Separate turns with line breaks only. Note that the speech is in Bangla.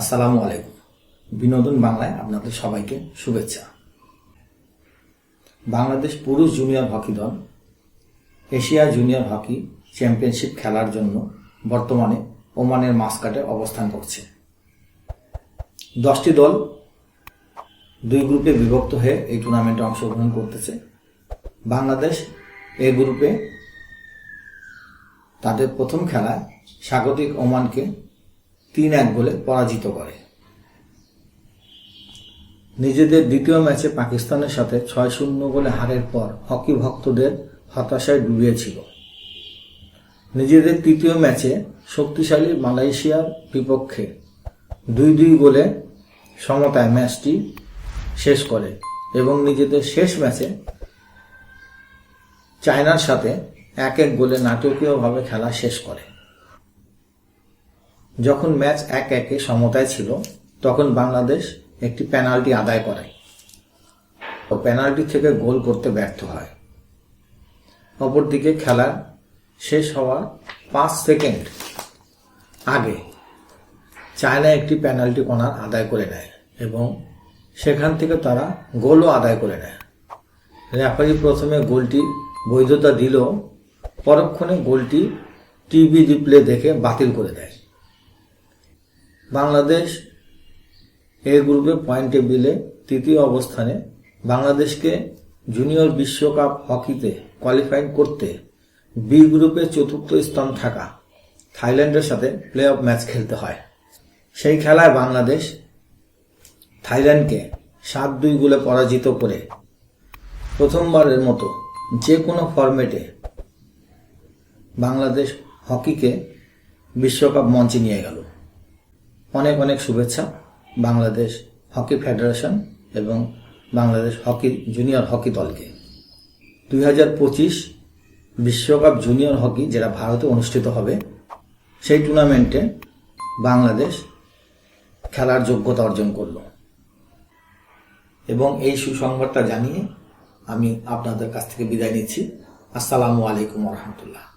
আসসালামু আলাইকুম। বিনোদন বাংলায় আপনাদের সবাইকে শুভেচ্ছা। বাংলাদেশ পুরুষ জুনিয়র হকি দল, এশিয়া জুনিয়র হকি চ্যাম্পিয়নশিপ খেলার জন্য বর্তমানে ওমানের মাসকাটে অবস্থান করছে। দশটি দল দুই গ্রুপে বিভক্ত হয়ে এই টুর্নামেন্টে অংশগ্রহণ করতেছে। বাংলাদেশ এ গ্রুপে তাদের প্রথম খেলায় স্বাগতিক ওমানকে তিন এক গোলে পরাজিত করে। নিজেদের দ্বিতীয় ম্যাচে পাকিস্তানের সাথে ছয় শূন্য গোলে হারের পর হকি ভক্তদের হতাশায় ডুবিয়েছিল। নিজেদের তৃতীয় ম্যাচে শক্তিশালী মালয়েশিয়ার বিপক্ষে দুই দুই গোলে সমতায় ম্যাচটি শেষ করে এবং নিজেদের শেষ ম্যাচে চায়নার সাথে এক এক গোলে নাটকীয়ভাবে খেলা শেষ করে। যখন ম্যাচ এক একে সমতায় ছিল, তখন বাংলাদেশ একটি পেনাল্টি আদায় করে। ও পেনাল্টি থেকে গোল করতে ব্যর্থ হয়। অপরদিকে খেলা শেষ হওয়ার পাঁচ সেকেন্ড আগে চায়না একটি পেনাল্টি কর্নার আদায় করে নেয় এবং সেখান থেকে তারা গোলও আদায় করে নেয়। রেফারি প্রথমে গোলটি বৈধতা দিল পরক্ষণে গোলটি টিভি রিপ্লে দেখে বাতিল করে দেয়। বাংলাদেশ এ গ্রুপে পয়েন্ট টেবিলে তৃতীয় অবস্থানে বাংলাদেশকে জুনিয়র বিশ্বকাপ হকিতে কোয়ালিফাই করতে বি গ্রুপে চতুর্থ স্থান থাকা থাইল্যান্ডের সাথে প্লে অফ ম্যাচ খেলতে হয়। সেই খেলায় বাংলাদেশ থাইল্যান্ডকে সাত দুই গোলে পরাজিত করে প্রথমবারের মতো যে কোনো ফরম্যাটে বাংলাদেশ হকিকে বিশ্বকাপ মঞ্চে নিয়ে গেল। অনেক অনেক শুভেচ্ছা। বাংলাদেশ হকি ফেডারেশন এবং বাংলাদেশ হকি জুনিয়র হকি দলকে। দুই বিশ্বকাপ জুনিয়র হকি যেটা ভারতে অনুষ্ঠিত হবে, সেই টুর্নামেন্টে বাংলাদেশ খেলার যোগ্যতা অর্জন করল। এবং এই সুসংবাদটা জানিয়ে আমি আপনাদের কাছ থেকে বিদায় নিচ্ছি। আসসালামু আলাইকুম রহমতুল্লাহ।